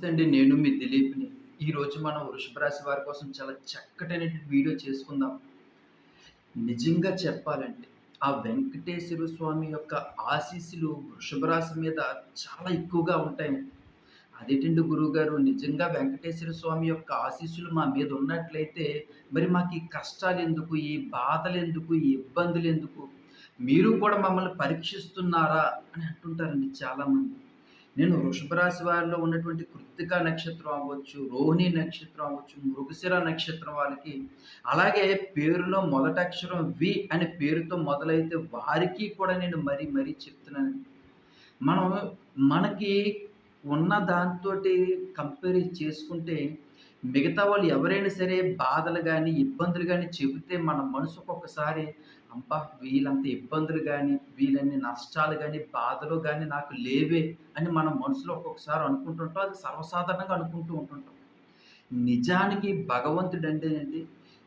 నమస్తే అండి నేను మీ దిలీప్ని. ఈరోజు మనం వృషభ రాశి వారి కోసం చాలా చక్కటైన వీడియో చేసుకుందాం. నిజంగా చెప్పాలంటే ఆ వెంకటేశ్వర స్వామి యొక్క ఆశీస్సులు వృషభ రాశి మీద చాలా ఎక్కువగా ఉంటాయండి అదేంటండి గురువుగారు? నిజంగా వెంకటేశ్వర స్వామి యొక్క ఆశీస్సులు మా మీద ఉన్నట్లయితే మరి మాకు ఈ కష్టాలు ఎందుకు? ఈ బాధలు ఎందుకు? ఈ ఇబ్బందులు ఎందుకు? మీరు కూడా మమ్మల్ని పరీక్షిస్తున్నారా? అని అంటుంటారండి చాలామంది. నేను వృషభ రాశి వారిలో ఉన్నటువంటి కృత్తిక నక్షత్రం అవ్వచ్చు రోహిణి నక్షత్రం అవ్వచ్చు మృగశిర నక్షత్రం వాళ్ళకి అలాగే పేరులో మొదటి అక్షరం వి అనే పేరుతో మొదలైతే వారికి కూడా నేను మరీ మరీ చెప్తున్నాను. మనం మనకి ఉన్న దాంతో కంపేర్ చేసుకుంటే మిగతా వాళ్ళు ఎవరైనా సరే బాధలు కానీ ఇబ్బందులు కానీ చెబితే మన మనసుకు ఒకసారి అబ్బా వీళ్ళంత ఇబ్బందులు కానీ వీళ్ళన్ని నష్టాలు కానీ బాధలు కానీ నాకు లేవే అని మన మనసులో ఒక్కొక్కసారి అనుకుంటుంటాం. అది సర్వసాధారణంగా అనుకుంటూ ఉంటుంటాం. నిజానికి భగవంతుడు అంటేనండి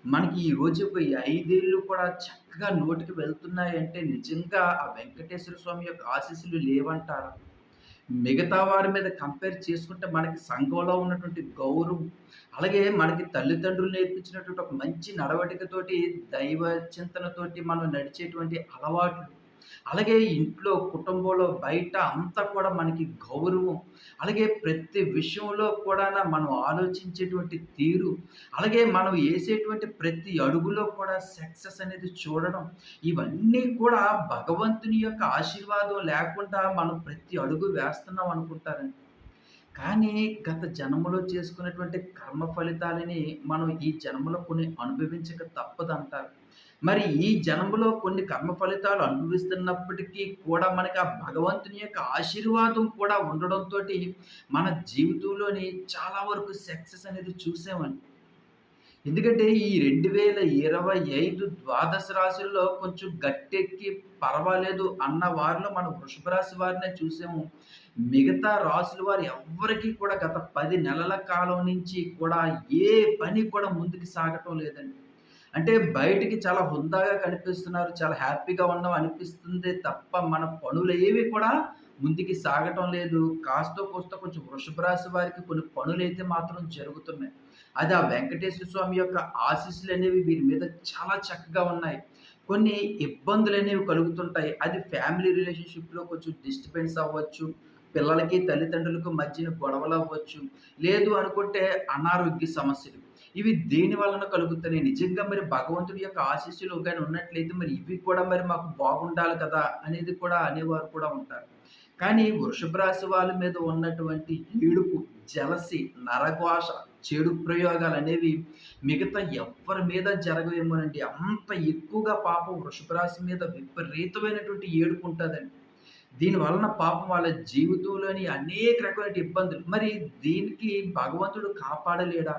మనకి ఈ రోజు ఒక ఐదేళ్ళు కూడా చక్కగా నోటికి వెళ్తున్నాయంటే నిజంగా ఆ వెంకటేశ్వర స్వామి యొక్క ఆశీస్సులు లేవంటారా? మిగతా వారి మీద కంపేర్ చేసుకుంటే మనకి సంఘంలో ఉన్నటువంటి గౌరవం అలాగే మనకి తల్లిదండ్రులు నేర్పించినటువంటి ఒక మంచి నడవడికతోటి దైవ చింతనతోటి మనం నడిచేటువంటి అలవాట్లు అలాగే ఇంట్లో కుటుంబంలో బయట అంతా కూడా మనకి గౌరవం. అలాగే ప్రతి విషయంలో కూడా మనం ఆలోచించేటువంటి తీరు. అలాగే మనం వేసేటువంటి ప్రతి అడుగులో కూడా సక్సెస్ అనేది చూడడం. ఇవన్నీ కూడా భగవంతుని యొక్క ఆశీర్వాదం లేకుండా మనం ప్రతి అడుగు వేస్తున్నాం అనుకుంటారండి. కానీ గత జన్మలో చేసుకున్నటువంటి కర్మ ఫలితాలని మనం ఈ జన్మలో కొన్ని అనుభవించక తప్పదంటారు. మరి ఈ జన్మలో కొన్ని కర్మ ఫలితాలు అనుభవిస్తున్నప్పటికీ కూడా మనకి ఆ భగవంతుని యొక్క ఆశీర్వాదం కూడా ఉండడంతో మన జీవితంలోని చాలా వరకు సక్సెస్ అనేది చూసామండి. ఎందుకంటే ఈ రెండు వేల ఇరవై ఐదు ద్వాదశ రాశుల్లో కొంచెం గట్టెక్కి పర్వాలేదు అన్న వారిలో మనం వృషభ రాశి వారినే చూసాము. మిగతా రాశుల వారు ఎవ్వరికీ కూడా గత పది నెలల కాలం నుంచి కూడా ఏ పని కూడా ముందుకు సాగటం లేదండి. అంటే బయటికి చాలా హుందాగా కనిపిస్తున్నారు చాలా హ్యాపీగా ఉన్నాం అనిపిస్తుంది తప్ప మన పనులు ఏవి కూడా ముందుకి సాగటం లేదు. కాస్తో కోస్త కొంచెం వృషభ రాశి వారికి కొన్ని పనులు అయితే మాత్రం జరుగుతున్నాయి. అది ఆ వెంకటేశ్వర స్వామి యొక్క ఆశీస్సులు అనేవి వీరి మీద చాలా చక్కగా ఉన్నాయి. కొన్ని ఇబ్బందులు అనేవి కలుగుతుంటాయి. అది ఫ్యామిలీ రిలేషన్షిప్లో కొంచెం డిస్టర్బెన్స్ అవ్వచ్చు పిల్లలకి తల్లిదండ్రులకు మధ్యన గొడవలు అవ్వచ్చు. లేదు అనుకుంటే అనారోగ్య సమస్యలు. ఇవి దేని వలన కలుగుతాయి నిజంగా మరి భగవంతుడి యొక్క ఆశీస్సులు కానీ ఉన్నట్లయితే మరి ఇవి కూడా మరి మాకు బాగుండాలి కదా అనేది కూడా అనేవారు కూడా ఉంటారు. కానీ వృషభ రాశి వాళ్ళ మీద ఉన్నటువంటి ఏడుపు జలసి నరఘోష చెడు ప్రయోగాలు అనేవి మిగతా ఎవరి మీద జరగవేమోనండి. అంత ఎక్కువగా పాపం వృషభ రాశి మీద విపరీతమైనటువంటి ఏడుపు ఉంటుందండి. దీని వలన పాపం వాళ్ళ జీవితంలోని అనేక రకమైన ఇబ్బందులు. మరి దీనికి భగవంతుడు కాపాడలేడా?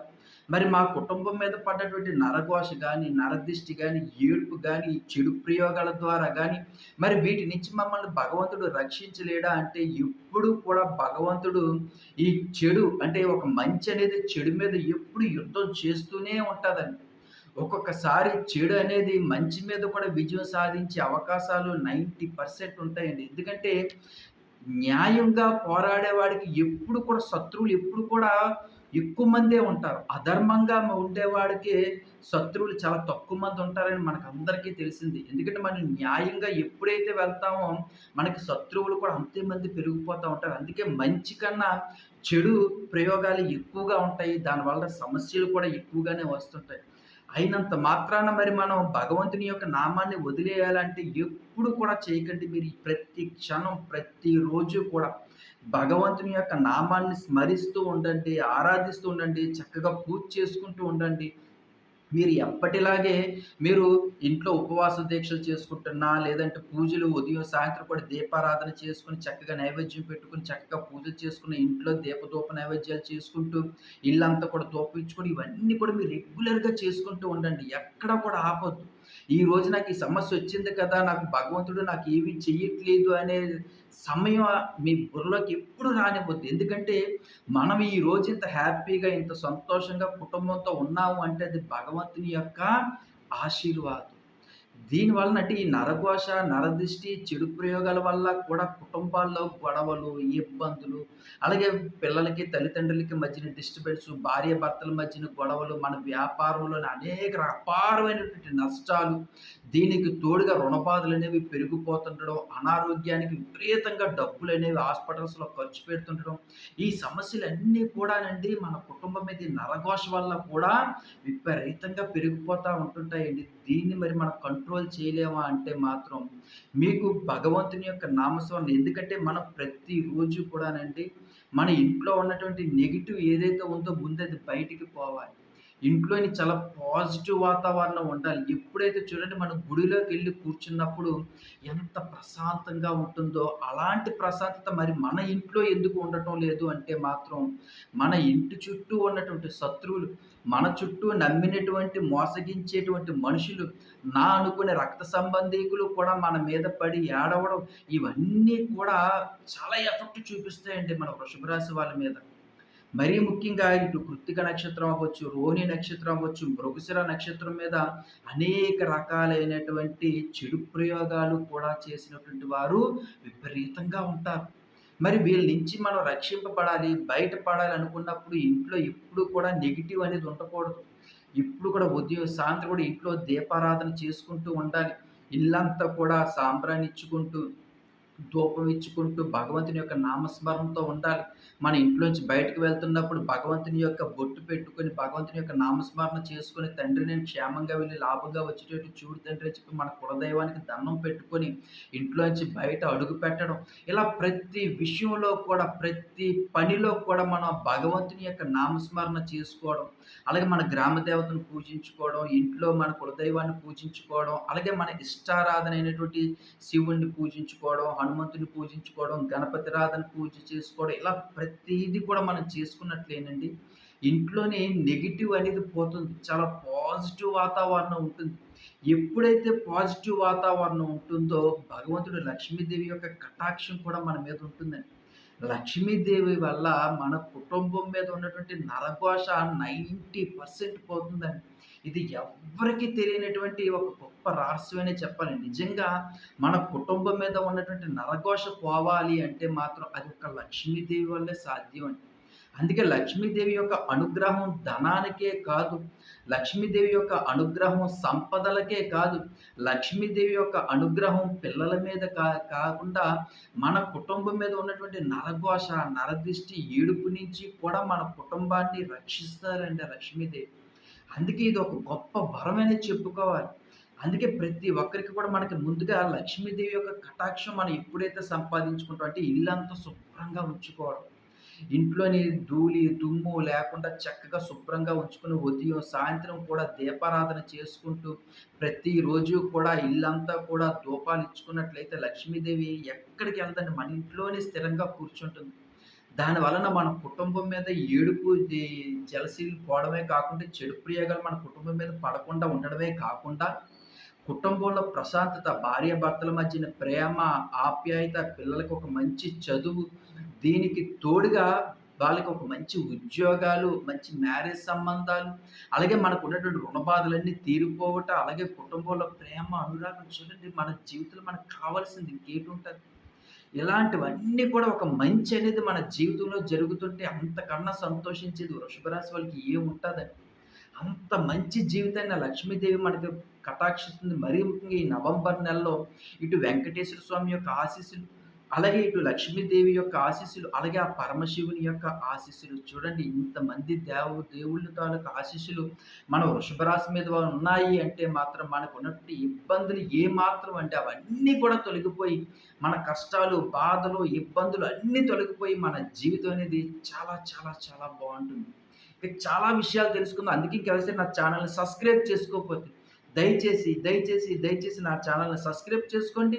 మరి మా కుటుంబం మీద పడ్డటువంటి నరఘోష కానీ నరదిష్టి కానీ ఏడుపు కానీ చెడు ప్రయోగాల ద్వారా కానీ మరి వీటి నుంచి మమ్మల్ని భగవంతుడు రక్షించలేడా? అంటే ఎప్పుడు కూడా భగవంతుడు ఈ చెడు అంటే ఒక మంచి అనేది చెడు మీద ఎప్పుడు యుద్ధం చేస్తూనే ఉంటుందండి ఒక్కొక్కసారి చెడు అనేది మంచి మీద కూడా విజయం సాధించే అవకాశాలు నైంటీ పర్సెంట్ ఉంటాయండి. ఎందుకంటే న్యాయంగా పోరాడేవాడికి ఎప్పుడు కూడా శత్రువులు ఎప్పుడు కూడా ఎక్కువ మందే ఉంటారు. అధర్మంగా ఉండేవాడికి శత్రువులు చాలా తక్కువ మంది ఉంటారని మనకు అందరికీ తెలిసింది. ఎందుకంటే మనం న్యాయంగా ఎప్పుడైతే వెళ్తామో మనకి శత్రువులు కూడా అంతే మంది పెరిగిపోతూ ఉంటారు. అందుకే మంచి కన్నా చెడు ప్రయోగాలు ఎక్కువగా ఉంటాయి. దానివల్ల సమస్యలు కూడా ఎక్కువగానే వస్తుంటాయి. అయినంత మాత్రాన మరి మనం భగవంతుని యొక్క నామాన్ని వదిలేయాలంటే ఎప్పుడు కూడా చేయకండి. మీరు ప్రతి క్షణం ప్రతిరోజు కూడా భగవంతుని యొక్క నామాన్ని స్మరిస్తూ ఉండండి ఆరాధిస్తూ ఉండండి చక్కగా పూజ చేసుకుంటూ ఉండండి. మీరు ఎప్పటిలాగే మీరు ఇంట్లో ఉపవాస దీక్షలు చేసుకుంటున్నా లేదంటే పూజలు ఉదయం సాయంత్రం కూడా దీపారాధన చేసుకుని చక్కగా నైవేద్యం పెట్టుకుని చక్కగా పూజలు చేసుకుని ఇంట్లో దీపదూప నైవేద్యాలు చేసుకుంటూ ఇల్లంతా కూడా దూపించుకొని ఇవన్నీ కూడా మీరు రెగ్యులర్గా చేసుకుంటూ ఉండండి. ఎక్కడ కూడా ఆపొద్దు. ఈ రోజు నాకు ఈ సమస్య వచ్చింది కదా నాకు భగవంతుడు నాకు ఏమి చెయ్యట్లేదు అనే సమయం మీ బుర్రలోకి ఎప్పుడు రానిపోతుంది ఎందుకంటే మనం ఈ రోజు ఇంత హ్యాపీగా ఇంత సంతోషంగా కుటుంబంతో ఉన్నాము అంటే అది భగవంతుని యొక్క ఆశీర్వాదం. దీనివలన అంటే ఈ నరఘోష, నరదిష్టి, చెడు ప్రయోగాల వల్ల కూడా కుటుంబాల్లో గొడవలు, ఇబ్బందులు, అలాగే పిల్లలకి, తల్లిదండ్రులకి మధ్యన డిస్టర్బెన్స్, భార్యాభర్తల మధ్యన గొడవలు, మన వ్యాపారంలోని అనేక అపారమైనటువంటి నష్టాలు, దీనికి తోడుగా రుణబాధలనేవి పెరిగిపోతుండడం, అనారోగ్యానికి విపరీతంగా డబ్బులు అనేవి హాస్పిటల్స్‌లో ఖర్చు పెడుతుండడం, ఈ సమస్యలన్నీ కూడానండి మన కుటుంబం మీద నరఘోష వల్ల కూడా విపరీతంగా పెరిగిపోతూ ఉంటుంటాయండి. దీన్ని మరి మన కంట్రోల్ చేయలేమా అంటే మాత్రం, మీకు భగవంతుని యొక్క నామస్మరణ ఎందుకంటే మనం ప్రతిరోజు కూడానండి, మన ఇంట్లో ఉన్నటువంటి నెగిటివ్ ఏదైతే ఉందో ముందు అది బయటికి పోవాలి. ఇంట్లోని చాలా పాజిటివ్ వాతావరణం ఉండాలి. ఎప్పుడైతే చూడండి మనం గుడిలోకెళ్ళి కూర్చున్నప్పుడు ఎంత ప్రశాంతంగా ఉంటుందో, అలాంటి ప్రశాంతత మరి మన ఇంట్లో ఎందుకు ఉండటం లేదు అంటే మాత్రం, మన ఇంటి చుట్టూ ఉన్నటువంటి శత్రువులు, మన చుట్టూ నమ్మినటువంటి మోసగించేటువంటి మనుషులు, నా అనుకునే రక్త సంబంధీకులు కూడా మన మీద పడి ఏడవడం, ఇవన్నీ కూడా చాలా ఎఫెక్ట్ చూపిస్తాయండి మన వృషభరాశి వాళ్ళ మీద. మరీ ముఖ్యంగా ఇటు కృత్తిక నక్షత్రం అవ్వచ్చు, రోహిణి నక్షత్రం అవ్వచ్చు, మృగశిర నక్షత్రం మీద అనేక రకాలైనటువంటి చెడు ప్రయోగాలు కూడా చేసినటువంటి వారు విపరీతంగా ఉంటారు. మరి వీళ్ళ నుంచి మనం రక్షింపబడాలి, బయటపడాలి అనుకున్నప్పుడు ఇంట్లో ఎప్పుడు కూడా నెగిటివ్ అనేది ఉండకూడదు. ఇప్పుడు కూడా ఉదయం, సాయంత్రం కూడా ఇంట్లో దీపారాధన చేసుకుంటూ ఉండాలి. ఇల్లంతా కూడా సాంబ్రాణిచ్చుకుంటూ ధూపం ఇచ్చుకుంటూ భగవంతుని యొక్క నామస్మరణతో ఉండాలి. మన ఇంట్లోంచి బయటకి వెళ్తున్నప్పుడు భగవంతుని యొక్క బొట్టు పెట్టుకొని, భగవంతుని యొక్క నామస్మరణ చేసుకొని, తండ్రి నేను క్షేమంగా వెళ్ళి లాభంగా వచ్చేటట్టు చూడు తండ్రి చెప్పి మన కులదైవానికి దండం పెట్టుకొని, ఇంట్లోంచి బయట అడుగు పెట్టడం. ఇలా ప్రతి విషయంలో కూడా, ప్రతి పనిలో కూడా మనం భగవంతుని యొక్క నామస్మరణ చేసుకోవడం. అలాగే మన గ్రామ దేవతను పూజించుకోవడం, ఇంట్లో మన కులదైవాన్ని పూజించుకోవడం, అలాగే మన ఇష్టారాధన అయినటువంటి శివుడిని పూజించుకోవడం, హనుమంతుని పూజించుకోవడం, గణపతి రాధను పూజ చేసుకోవడం, ఇలా ప్రతిదీ కూడా మనం చేసుకున్నట్లేనండి, ఇంట్లోనే నెగిటివ్ అనేది పోతుంది. చాలా పాజిటివ్ వాతావరణం ఉంటుంది. ఎప్పుడైతే పాజిటివ్ వాతావరణం ఉంటుందో, భగవంతుడు లక్ష్మీదేవి యొక్క కటాక్షం కూడా మన మీద ఉంటుందండి. లక్ష్మీదేవి వల్ల మన కుటుంబం మీద ఉన్నటువంటి నరఘోష 90% పోతుందండి. ఇది ఎవ్వరికీ తెలియనటువంటి ఒక గొప్ప రహస్యమనే చెప్పాలి. నిజంగా మన కుటుంబం మీద ఉన్నటువంటి నరఘోష పోవాలి అంటే మాత్రం అది ఒక లక్ష్మీదేవి వల్లే సాధ్యం అండి. అందుకే లక్ష్మీదేవి యొక్క అనుగ్రహం ధనానికే కాదు, లక్ష్మీదేవి యొక్క అనుగ్రహం సంపదలకే కాదు, లక్ష్మీదేవి యొక్క అనుగ్రహం పిల్లల మీద కా కాకుండా మన కుటుంబం మీద ఉన్నటువంటి నరఘోష, నరదిష్టి, ఏడుపు నుంచి కూడా మన కుటుంబాన్ని రక్షిస్తారండి లక్ష్మీదేవి. అందుకే ఇది ఒక గొప్ప వరమనే చెప్పుకోవాలి. అందుకే ప్రతి ఒక్కరికి కూడా మనకి ముందుగా లక్ష్మీదేవి యొక్క కటాక్షం మనం ఎప్పుడైతే సంపాదించుకుంటాం అంటే ఇల్లంతా శుభ్రంగా ఉంచుకోవడం. ఇంట్లోని ధూళి, దుమ్ము లేకుండా చక్కగా శుభ్రంగా ఉంచుకుని ఉదయం, సాయంత్రం కూడా దీపారాధన చేసుకుంటూ ప్రతిరోజు కూడా ఇల్లంతా కూడా దూపాలు ఇచ్చుకున్నట్లయితే లక్ష్మీదేవి ఎక్కడికి వెళ్దండి మన ఇంట్లోనే స్థిరంగా కూర్చుంటుంది. దాని వలన మన కుటుంబం మీద ఏడుపు, జలసీలు పోవడమే కాకుండా చెడు ప్రయోగాలు మన కుటుంబం మీద పడకుండా ఉండడమే కాకుండా, కుటుంబంలో ప్రశాంతత, భార్యాభర్తల మధ్యన ప్రేమ, ఆప్యాయత, పిల్లలకి ఒక మంచి చదువు, దీనికి తోడుగా వాళ్ళకి ఒక మంచి ఉద్యోగాలు, మంచి మ్యారేజ్ సంబంధాలు, అలాగే మనకున్నటువంటి రుణ బాధలన్నీ తీరిపోవటం, అలాగే కుటుంబంలో ప్రేమ, అనురాగం చూడండి మన జీవితంలో మనకు కావాల్సింది ఇంకేటుంటది? ఇలాంటివన్నీ కూడా ఒక మంచి అనేది మన జీవితంలో జరుగుతుంటే అంతకన్నా సంతోషించేది వృషభ రాశి వాళ్ళకి ఏముంటుందండి అంత మంచి జీవితాన్ని లక్ష్మీదేవి మనకి కటాక్షిస్తుంది. మరీ ముఖ్యంగా ఈ నవంబర్ నెలలో ఇటు వెంకటేశ్వర స్వామి యొక్క ఆశీస్సులు, అలాగే ఇటు లక్ష్మీదేవి యొక్క ఆశీస్సులు, అలాగే ఆ పరమశివుని యొక్క ఆశీస్సులు చూడండి ఇంతమంది దేవు దేవుళ్ళు తాలూకు ఆశీస్సులు మన వృషభరాశి మీద ఉన్నాయి అంటే మాత్రం మనకున్నటువంటి ఇబ్బందులు ఏమాత్రం అంటే అవన్నీ కూడా తొలగిపోయి, మన కష్టాలు, బాధలు, ఇబ్బందులు అన్నీ తొలగిపోయి మన జీవితం అనేది చాలా చాలా చాలా బాగుంటుంది ఇక చాలా విషయాలు తెలుసుకుందాం. అందుకే ఇంకెవరైతే నా ఛానల్ని సబ్స్క్రైబ్ చేసుకోకపోతే దయచేసి, దయచేసి, దయచేసి నా ఛానల్ని సబ్స్క్రైబ్ చేసుకోండి.